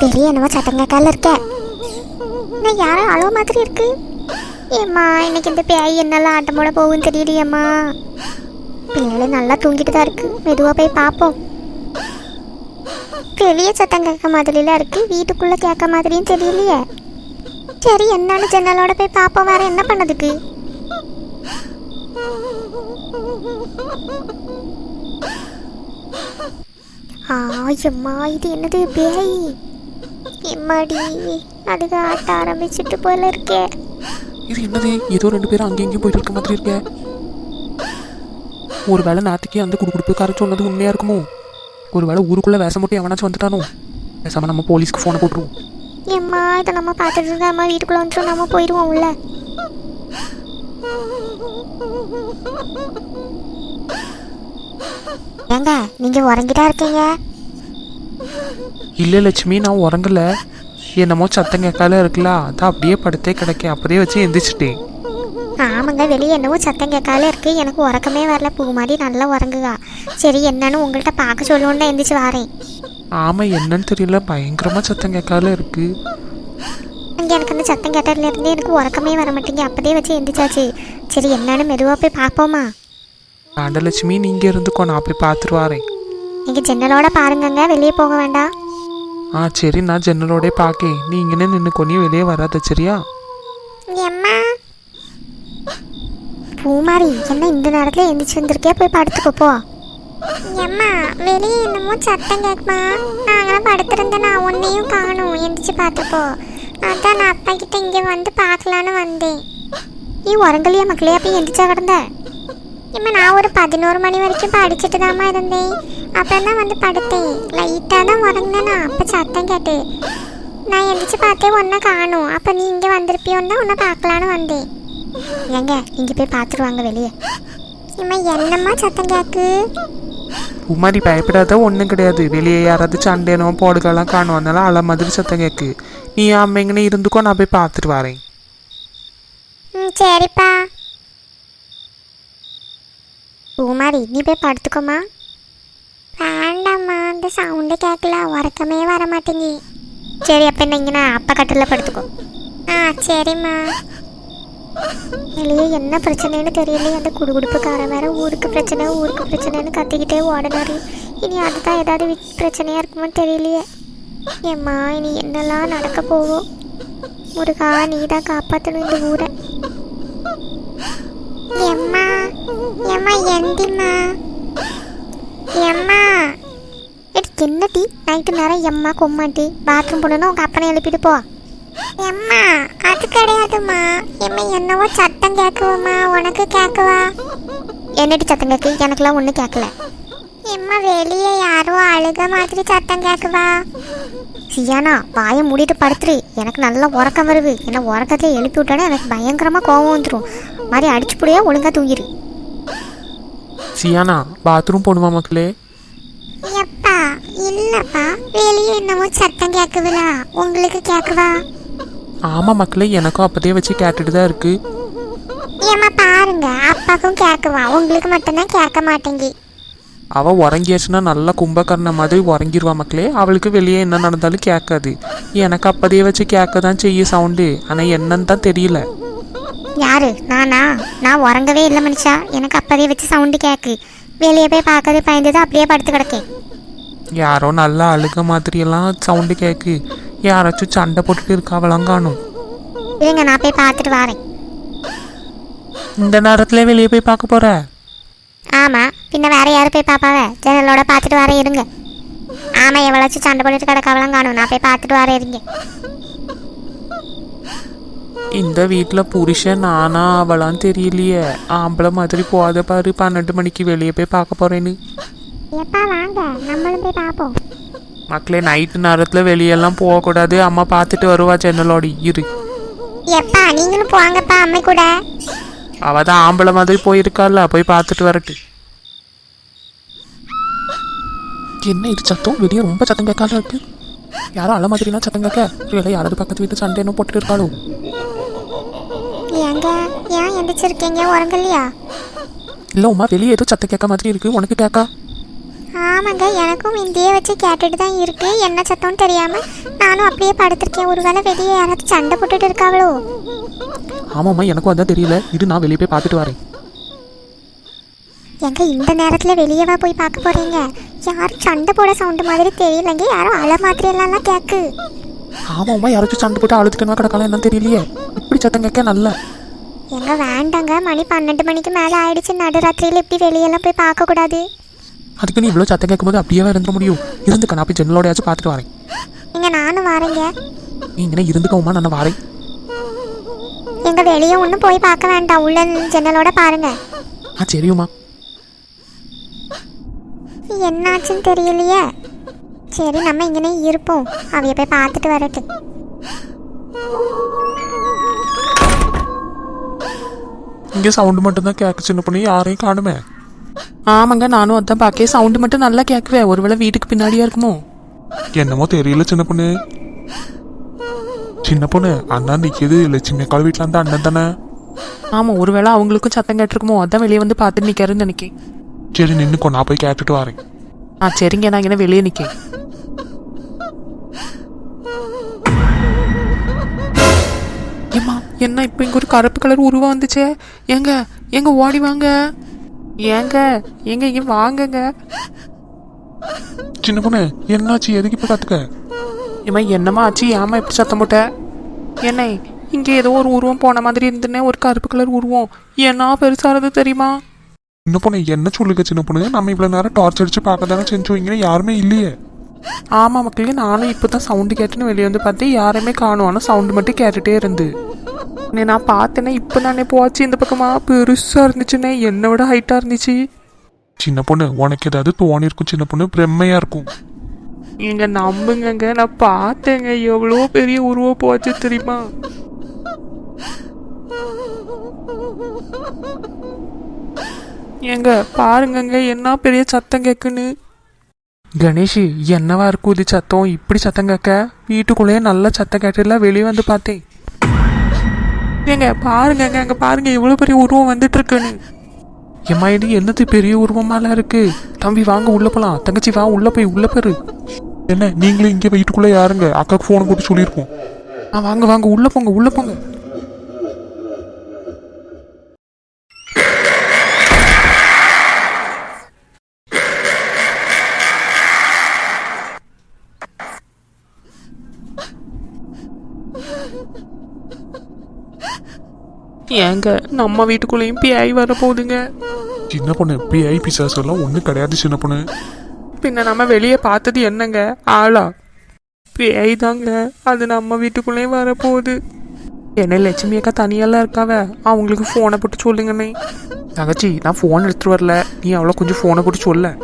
பெரிய என்னவோ சத்தங்காக்கால இருக்க. நான் யாரும் அளவு மாதிரி இருக்கு. ஏம்மா இன்னைக்கு இந்த பேய் என்னெல்லாம் ஆட்டமோட போகும் தெரியலையேம்மா. பிள்ளைகள் நல்லா தூங்கிட்டு தான் இருக்கு. மெதுவாக போய் பார்ப்போம். வெளியே சத்தம் கேட்க மாதிரிலாம் இருக்கு. வீட்டுக்குள்ள கேட்க மாதிரியும் தெரியலையே. சரி என்னன்னு ஜன்னலோட போய் பாப்போம். வேற என்ன பண்ணதுக்கு? ஆயம்மா இது என்னது? பேய். எம்மாடி அதுக்கு ஆட்ட ஆரம்பிச்சிட்டு போல இருக்கே. இது என்னது? ஏதோ ரெண்டு பேரும் அங்கேயும் இங்கேயும் போயிட்டு இருக்க மாதிரி இருக்கே. ஒருவேளை நாத்துக்கே அந்த குடுக்குடுப்புக்காரர் சொன்னது உண்மையா இருக்குமோ? ஒருவேளை ஊருக்குள்ள வேஷம் மட்டும் எவனாச்சும் வந்துட்டானோ? பேசாம நம்ம போலீஸ்க்கு ஃபோனை போட்டுருவோம். எம்மா இதை நம்ம பார்த்துட்டு இருந்தா அம்மா வீட்டுக்குள்ள வந்துட்டு நம்ம போயிடுவோம் உள்ள ஏங்க நீங்க உறங்கிட்டா இருக்கீங்க? இல்லை லட்சுமி நான் உறங்கல. என்னமோ சத்தம் கேட்கால இருக்குல்ல அதான் அப்படியே படுத்தே கிடக்க அப்படியே வச்சு எந்திரிச்சிட்டேன். ஆமாங்க வெளியே என்னவோ சத்தம் கேட்கால இருக்கு. எனக்கு உறக்கமே வரல. பூ மாதிரி நல்லா உறங்குகா. சரி என்னன்னு உங்கள்கிட்ட பார்க்க சொல்லுவோன்னு எந்திரிச்சு வாரேன். ஆமாம் என்னன்னு தெரியல பயங்கரமாக சத்தம் கேட்கால இருக்கு. இங்கே எனக்கு அந்த சத்தம் கேட்டதுல இருந்து எனக்கு உறக்கமே வர மாட்டேங்க அப்பதே வச்சு எந்திரிச்சாச்சு. சரி என்னன்னு மெதுவாக போய் பார்ப்போமா? ஆண்டலட்சுமி நீங்கள் இருந்துக்கோ நான் போய் பார்த்துட்டு வரேன். நீங்கள் ஜன்னலோட பாருங்கங்க வெளியே போக வேண்டாம். ஆ சரி நான் ஜன்னலோடே பார்க்கேன். நீ இங்கே நின்று கொன்னி வெளியே வராத சரியா? எம்மா பூமாரி என்ன இந்த நேரத்துல எந்திரிச்சு வந்திருக்கே போய் படுத்துக்கோ போ. எம்மா வெளியே என்னமோ சத்தம் கேட்குமா நாங்களாம் படுத்திருந்தேன் நான் உன்னையும் காணும். எந்திரிச்சு பார்த்தப்போ. அதான் நான் அப்பா கிட்ட இங்கே வந்து பார்க்கலான்னு வந்தேன். நீ உறங்கலையா மக்களே? அப்போ எந்திரிச்சா கிடந்த? இம்மா நான் ஒரு பதினோரு மணி வரைக்கும் படிச்சுட்டு தாம்மா இருந்தேன். அப்புறம் தான் வந்து படுத்தேன். லைட்டாக தான் உறங்கினேனா. அப்போ சத்தம் கேட்டு நான் எந்திரிச்சு பார்த்தே ஒன்றை காணும். அப்போ நீ இங்கே வந்திருப்பியோன்னு தான் உன்னை பார்க்கலான்னு வந்தேன். ஏங்க இங்கே போய் பார்த்துருவாங்க வெளியே. இம்மா என்னம்மா சத்தம் கேட்கு உமாரி பயப்படாத ஒன்றும் கிடையாது. வெளியே யாராவது சண்டேனோ போடுகெல்லாம் காணும் அதனால அலை மாதிரி சத்தம் கேட்கு நீ அம்மைங்கன்னு இருந்துக்கோ நான் போய் பார்த்துட்டு வரேன். சரிப்பா. உமாரி நீ போய் படுத்துக்கோமா வேண்டாம்மா அந்த சவுண்டு கேட்கல உறக்கமே வர மாட்டேங்கி சரி அப்போ என்ன நான் அப்பா கட்டில் படுத்துக்கோ. ஆ சரிம்மா. வெளியே என்ன பிரச்சனைன்னு தெரியலையே. அந்த குடுகுடுப்புக்காரன் வேற ஊருக்கு பிரச்சனை ஊருக்கு பிரச்சனைன்னு கத்திக்கிட்டே ஓடினாரு. இனி அதுதான் ஏதாவது வி- பிரச்சனையா இருக்குமோ தெரியலையே. ஏம்மா இனி என்னெல்லாம் நடக்க போகும் முருகா நீ தான் காப்பாற்றணும் இந்த ஊரை. எம்மா எம்மா எந்திம்மா எம்மா எடி என்னடி? நைட்டு நேரம் எம்மா கொம்மாட்டி பாத்ரூம் போடணும் உங்கள் அப்பனை எழுப்பிட்டு போ. எம்மா அது கிடையாதும்மா. எம்மா என்னவோ சத்தம் கேட்குவோம்மா. உனக்கு கேட்கவா? என்னடி சத்தம் கேட்கு? எனக்குலாம் ஒன்றும் கேட்கல. எம்மா வெளியே யாரோ அழுக மாதிரி சத்தம் கேட்குவா? சியானா வாயை மூடிட்டு படுத்துரு. எனக்கு நல்லா உறக்கம் வருது. என்ன உறக்கத்தை எழுப்பி விட்டோன்னே எனக்கு பயங்கரமாக கோவம் வந்துடும் மாதிரி அடிச்சு புடியா ஒழுங்கா தூங்கிரு. சியானா பாத்ரூம் போகணுமா மக்களே? எப்பா இல்லப்பா. வெளியே என்னமோ சத்தம் கேட்குதுலா உங்களுக்கு கேட்குவா? ஆமாம் மக்களே எனக்கும் அப்போதே வச்சு கேட்டுட்டு தான் இருக்கு. ஏம்மா பாருங்க அப்பாக்கும் கேட்குவா உங்களுக்கு மட்டும்தான் கேட்க மாட்டேங்கி. அவள் உறங்கியாச்சுன்னா நல்லா கும்பகர்ண மாதிரி உறங்கிடுவா மக்களே. அவளுக்கு வெளியே என்ன நடந்தாலும் கேட்காது. எனக்கு அப்போதே வச்சு கேட்க தான் செய்யும் சவுண்டு. ஆனால் என்னன்னு தான் தெரியல. யாரு? நானா? நான் உறங்கவே இல்லை மனுஷா. எனக்கு அப்பதே வச்சு சவுண்டு கேட்கு வெளியே போய் பார்க்கறது பயந்தது அப்படியே படுத்து கிடக்கேன். யாரோ நல்லா அழுக மாதிரியெல்லாம் சவுண்டு கேட்கு யாராச்சும் சண்டை போட்டுட்டு இருக்காவலாம் காணும். இருங்க நான் போய் பார்த்துட்டு வரேன். இந்த நேரத்துல வெளியே போய் பார்க்க போற? ஆமாம் பின்ன வேற யாரும் போய் பார்ப்பாவ? ஜன்னலோட பார்த்துட்டு வரேன் இருங்க. ஆமாம் எவ்வளோச்சும் சண்டை போட்டுட்டு கிடக்காவலாம் காணும். நான் போய் பார்த்துட்டு வரேன் இருங்க. இந்த வீட்டில் புருஷன் நானா அவளாம் தெரியலையே. ஆம்பளை மாதிரி போகாத பாரு பன்னெண்டு மணிக்கு வெளியே போய் பார்க்க போறேன்னு. எப்பா வாங்க. நம்மளும் போய் பார்ப்போம். மக்களே நைட்டு நேரத்தில் வெளியெல்லாம் போகக்கூடாது. அம்மா பார்த்துட்டு வருவா ஜன்னலோடி இரு. எப்பா நீங்களும் போங்கப்பா அம்மை கூட. அவ தான் ஆம்பளை மாதிரி போயிருக்கால போய் பார்த்துட்டு வரட்டு. என்ன இது சத்தம்? வெளியே ரொம்ப சத்தம் கேட்காத இருக்கு. யாரும் அழ மாதிரிலாம் சத்தம் கேட்க. இல்லை யாராவது பக்கத்து வீட்டு சண்டை என்ன போட்டுட்டு இருக்காளோ. ஏங்க ஏன் எந்திரிச்சிருக்கீங்க? உறங்கலையா? இல்லை உமா வெளியே ஏதோ சத்தம் கேட்க மாதிரி இருக்கு. உனக்கு கேட்கா. ஆமாங்க எனக்கும் இந்தியே வச்சு கேட்டுட்டு தான் இருக்கு. என்ன சத்தம்னு தெரியாம நானும் அப்படியே படுத்திருக்கேன். ஒருவேளை வெளியே யாராவது சண்டை போட்டுட்டு இருக்காவளோ? ஆமாம்மா எனக்கும் அதான் தெரியல. இது நான் வெளியே போய் பார்த்துட்டு வரேன். எங்க இந்த நேரத்துல வெளியவா போய் பார்க்க போறீங்க? யாரும் சண்டை போட சவுண்டு மாதிரி தெரியலங்க. யாரும் அலை மாதிரி எல்லாம் கேக்கு. ஆமாம்மா யாராச்சும் சண்டை போட்டு அழுதுட்டுனா கிடக்கலாம் என்னன்னு தெரியலையே. இப்படி சத்தம் கேட்க நல்ல. எங்க வேண்டாங்க மணி பன்னெண்டு மணிக்கு மேல ஆயிடுச்சு. நடுராத்திரியில இப்படி வெளியெல்லாம் போய் பார்க்க கூடாது அதுக்கு நீ இவ்வளோ சத்தம் கேட்கும்போது அப்படியே இருந்துட முடியும். இருந்துக்க நான் போய் ஜன்னலோடையாச்சும் பார்த்துட்டு வரேன். நீங்க நானும் வரேங்க. நீ இங்கே இருந்துக்க உமா நான் வரேன். எங்க வெளியே ஒன்றும் போய் பார்க்க வேண்டாம். உள்ள ஜன்னலோட பாருங்க. ஆ சரியுமா என்னாச்சுன்னு தெரியலையே. சரி நம்ம இங்கனே இருப்போம். அவைய போய் பார்த்துட்டு வரட்டு. இங்கே சவுண்டு மட்டும்தான் கேட்க சின்ன பொண்ணு. யாரையும் காணுமே. ஆமாங்க நானும் அதான் பார்க்க. சவுண்டு மட்டும் நல்லா கேட்குவேன் ஒருவேளை வீட்டுக்கு பின்னாடியா இருக்குமோ? என்னமோ தெரியல சின்ன பொண்ணு. சின்ன பொண்ணு அண்ணன் நிற்கிது லட்சுமி அக்காள் வீட்டில் இருந்து அண்ணன் தானே? ஆமாம் ஒருவேளை அவங்களுக்கும் சத்தம் கேட்டிருக்குமோ? அதான் வெளியே வந்து பார்த்துட்டு நிற்காருன்னு நினைக்கேன். சரி நின்னுக்கோ நான் போய் கேட்டுட்டு வரேன். ஆ சரிங்க நான் இங்கே வெளியே நிற்கேன் ஏம்மா என்ன இப்போ இங்கே ஒரு கருப்பு கலர் உருவம் வந்துச்சே? ஏங்க எங்க ஓடி வாங்க. ஏங்க எங்க இங்கே வாங்கங்க. சின்ன பொண்ணு என்னாச்சு? எதுக்கு இப்போ கற்றுக்க ஏம்மா என்னம்மா ஆச்சு? ஏம்மா இப்படி சத்தம் போட்ட? என்ன இங்கே ஏதோ ஒரு உருவம் போன மாதிரி இருந்துனே ஒரு கருப்பு கலர் உருவம். என்ன பெருசானது தெரியுமா? சின்ன பொண்ணு என்ன சொல்லுங்க சின்ன பொண்ணு? நம்ம இவ்வளோ நேரம் டார்ச் அடிச்சு பார்க்க தானே இங்கே யாருமே இல்லையே. ஆமாம் மக்களே நானும் இப்போ தான் சவுண்டு கேட்டுன்னு வெளியே வந்து பார்த்தேன் யாருமே காணும். ஆனால் சவுண்டு மட்டும் கேட்டுகிட்டே இருந்து. நான் பார்த்தேனே இப்போ நானே போச்சு இந்த பக்கமா பெருசாக இருந்துச்சுண்ணே என்னை விட ஹைட்டாக இருந்துச்சு சின்ன பொண்ணு உனக்கு ஏதாவது தோணிருக்கும் சின்ன பொண்ணு பிரம்மையா இருக்கும் நீங்க நம்புங்கங்க நான் பார்த்தேங்க எவ்வளோ பெரிய உருவம் போச்சு தெரியுமா ஏங்க பாருங்கங்க என்ன பெரிய சத்தம் கேக்குன்னு கணேஷ் என்னவா இருக்கும் இது சத்தம் இப்படி சத்தம் கேட்க வீட்டுக்குள்ளேயே நல்ல சத்தம் கேட்டுல வெளியே வந்து பார்த்தேன் ஏங்க பாருங்கங்க அங்க பாருங்க எவ்வளவு பெரிய உருவம் வந்துட்டு இருக்குன்னு ஏம்மா இது என்னது பெரிய உருவமாலாம் இருக்கு? தம்பி வாங்க உள்ள போலாம். தங்கச்சி வா உள்ள போய் உள்ள போயிரு. என்ன நீங்களும் இங்கே வீட்டுக்குள்ளே யாருங்க? அக்காக்கு ஃபோனை போட்டு சொல்லியிருக்கோம் ஆ வாங்க வாங்க உள்ள போங்க உள்ள போங்க. ஏங்க நம்ம வீட்டுக்குள்ளேயும் பிஐ வர போகுதுங்க. சின்ன பொண்ணு பிஐ பிசாஸ் எல்லாம் ஒன்றும் கிடையாது சின்ன பொண்ணு. பின்ன நம்ம வெளியே பார்த்தது என்னங்க? ஆளா? பேய் தாங்க. அது நம்ம வீட்டுக்குள்ளேயே வரப்போகுது என்ன லட்சுமி அக்கா தனியெல்லாம் இருக்காவ? அவங்களுக்கு ஃபோனை போட்டு சொல்லுங்கண்ணே. தங்கச்சி நான் ஃபோன் எடுத்துட்டு வரல. நீ அவ்வளோ கொஞ்சம் ஃபோனை போட்டு சொல்ல.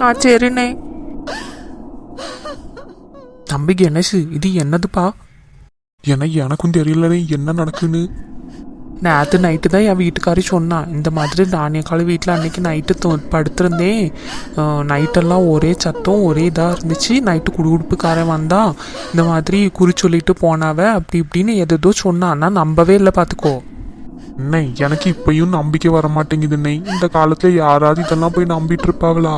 ஆ சரிண்ணே. தம்பி கணேஷ் இது என்னதுப்பா? ஏன்னா எனக்கும் தெரியல என்ன நடக்குன்னு. நேற்று நைட்டு தான் என் வீட்டுக்காரி சொன்னான் இந்த மாதிரி தானியக்கால வீட்டில் அன்னைக்கு நைட்டு தூ படுத்திருந்தேன் நைட்டெல்லாம் ஒரே சத்தம் ஒரே இதாக இருந்துச்சு. நைட்டு குடுகுடுப்புக்காரன் வந்தான் இந்த மாதிரி குறி சொல்லிட்டு போனாவ அப்படி இப்படின்னு எதோ சொன்னான் நான் நம்பவே இல்லை பார்த்துக்கோ அண்ணே எனக்கு இப்பயும் நம்பிக்கை வர மாட்டேங்குதுண்ணே இந்த காலத்துல யாராவது இதெல்லாம் போய் நம்பிட்டு இருப்பாங்களா?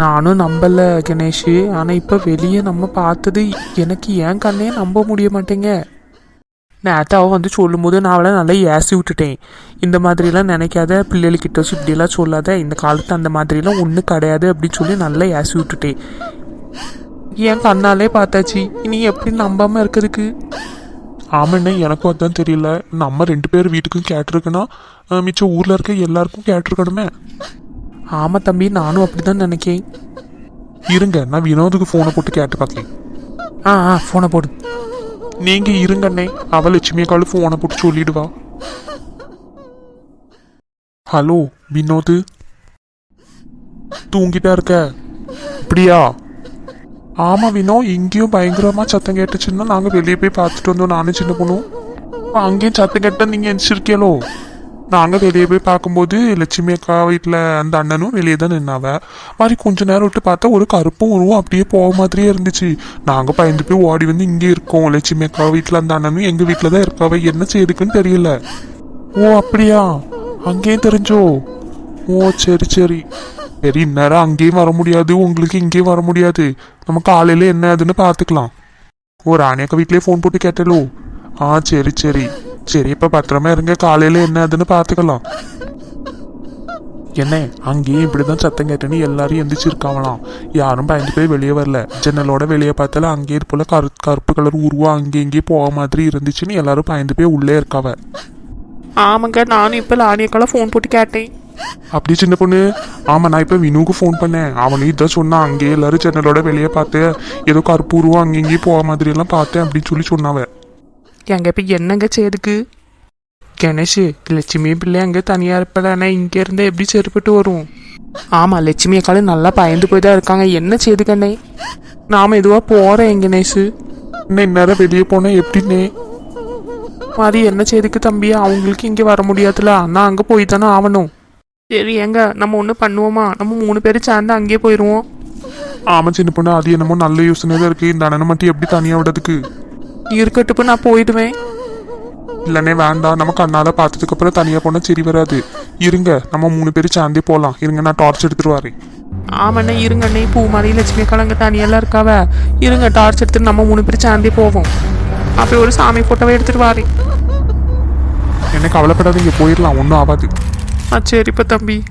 நானும் நம்பல கணேஷ். ஆனால் இப்போ வெளியே நம்ம பார்த்தது எனக்கு ஏன் கண்ணே நம்ப முடிய மாட்டேங்க. நேற்று அவள் வந்து சொல்லும்போது நான் அவளை நல்லா ஏசி விட்டுட்டேன். இந்த மாதிரிலாம் நினைக்காத பிள்ளைகிட்ட வச்சு இப்படியெல்லாம் சொல்லாத இந்த காலத்து அந்த மாதிரிலாம் ஒன்றும் கிடையாது அப்படின்னு சொல்லி நல்லா ஏசி விட்டுட்டேன். என் கண்ணாலே பார்த்தாச்சு இனி எப்படி நம்பாமல் இருக்கிறதுக்கு? ஆமாண்ணே எனக்கும் அதுதான் தெரியல. நம்ம ரெண்டு பேர் வீட்டுக்கும் கேட்டிருக்குன்னா மிச்சம் ஊர்ல இருக்க எல்லாருக்கும் கேட்டிருக்கணுமே. ஆமாம் தம்பி நானும் அப்படி தான் நினைக்கேன். இருங்க நான் வினோதுக்கு ஃபோனை போட்டு கேட்டு பார்க்கேன் ஆ ஆ ஃபோனை போடு. நீங்க இருங்கண்ணே. அவ லட்சுமி காலு ஃபோனை போட்டு சொல்லிடுவா. ஹலோ வினோது. தூங்கிட்டா இருக்க? அப்படியா ஆமா வினோ இங்கேயும் பயங்கரமா சத்தம் கேட்டுச்சுன்னா நாங்க வெளியே போய் பார்த்துட்டு வந்தோம் நானும் சின்ன பொண்ணும் அங்கேயும் சத்தம் கேட்டா நீங்க எந்திரிச்சிருக்கீங்களோ? நாங்கள் வெளியே போய் பார்க்கும்போது லட்சுமி அக்கா வீட்டில் அந்த அண்ணனும் வெளியே தான் நின்னாவ. மாதிரி கொஞ்ச நேரம் விட்டு பார்த்தா ஒரு கருப்பும் உருவம் அப்படியே போக மாதிரியே இருந்துச்சு. நாங்கள் பயந்து போய் ஓடி வந்து இங்கே இருக்கோம். லட்சுமி அக்கா வீட்டில் அந்த அண்ணனும் எங்கள் வீட்டில் தான் இருக்காவ. என்ன செய்யுதுக்குன்னு தெரியல. ஓ அப்படியா? அங்கேயும் தெரிஞ்சோ? ஓ சரி சரி. சரி இந்நேரம் அங்கேயும் வர முடியாது. உங்களுக்கு இங்கேயும் வர முடியாது. நம்ம காலையில் என்ன அதுன்னு பார்த்துக்கலாம். ஓ ராணியக்கா வீட்லேயே ஃபோன் போட்டு கேட்டலோ. ஆ சரி சரி. சரி இப்போ பத்திரமா இருங்க. காலையில் என்ன ஆகுதுன்னு பார்த்துக்கலாம் என்ன அங்கேயும் இப்படிதான் சத்தம் கேட்டேன்னு எல்லாரும் எந்திரிச்சிருக்காங்களாம். யாரும் பயந்து போய் வெளியே வரல. ஜன்னலோட வெளியே பார்த்தால அங்கேயே போல கரு கருப்பு கலர் உருவா அங்கே இங்கேயும் போக மாதிரி இருந்துச்சுன்னு எல்லாரும் பயந்து போய் உள்ளே இருக்காவ. ஆமாங்க நானும் இப்போ லானியக்கால ஃபோன் போட்டு கேட்டேன். அப்படி சின்ன பொண்ணு. ஆமா நான் இப்போ வினுவுக்கு ஃபோன் பண்ணேன். அவனும் இதான் சொன்னான். அங்கேயே எல்லாரும் ஜன்னலோட வெளியே பார்த்து ஏதோ கருப்பு உருவம் அங்கே இங்கேயும் போக மாதிரி எல்லாம் பார்த்தேன் அப்படின்னு சொல்லி சொன்னாவ. எங்க இப்போ என்னங்க செய்யுதுக்கு கணேஷ் லட்சுமி பிள்ளை அங்கே தனியாக இருப்பதானே இங்கே இருந்தால் எப்படி சரிப்பட்டு வரும்? ஆமாம் லட்சுமி அக்காலும் நல்லா பயந்து போய் தான் இருக்காங்க. என்ன செய்யுது கண்ணே? நாம இதுவாக போகிறேன் கணேஷ்? இன்னும் இந்நேரம் வெளியே போனா எப்படின்னே? மாதிரி என்ன செய்துக்கு தம்பி? அவங்களுக்கு இங்கே வர முடியாதுல. நான் அங்கே போய் தானே ஆகணும் சரி ஏங்க நம்ம ஒன்று பண்ணுவோமா? நம்ம மூணு பேரும் சேர்ந்து அங்கேயே போயிடுவோம் ஆமா சின்ன பொண்ணு. அது என்னமோ நல்ல யோசனை தான் இருக்கு. இந்த அண்ணனை மட்டும் எப்படி தனியா விடுறதுக்கு? இருக்கட்டுப்பு நான் போயிடுவேன். இல்லனே வேண்டாம். நம்ம கண்ணால பார்த்ததுக்கு அப்புறம் தனியா போனா சரி வராது. இருங்க நம்ம மூணு பேரும் சேர்ந்தே போலாம். இருங்க நான் டார்ச் எடுத்துட்டு வரேன். ஆமாண்ணே இருங்க அண்ணே பூ மாதிரி லட்சுமி அக்கா அங்கே தனியெல்லாம் இருக்காவ. இருங்க டார்ச் எடுத்துட்டு நம்ம மூணு பேரும் சேர்ந்தே போவோம். அப்படி ஒரு சாமி போட்டோவை எடுத்துட்டு வாரேன். என்ன கவலைப்படாதீங்க போயிடலாம். ஒன்றும் ஆகாது. ஆ சரிப்பா தம்பி.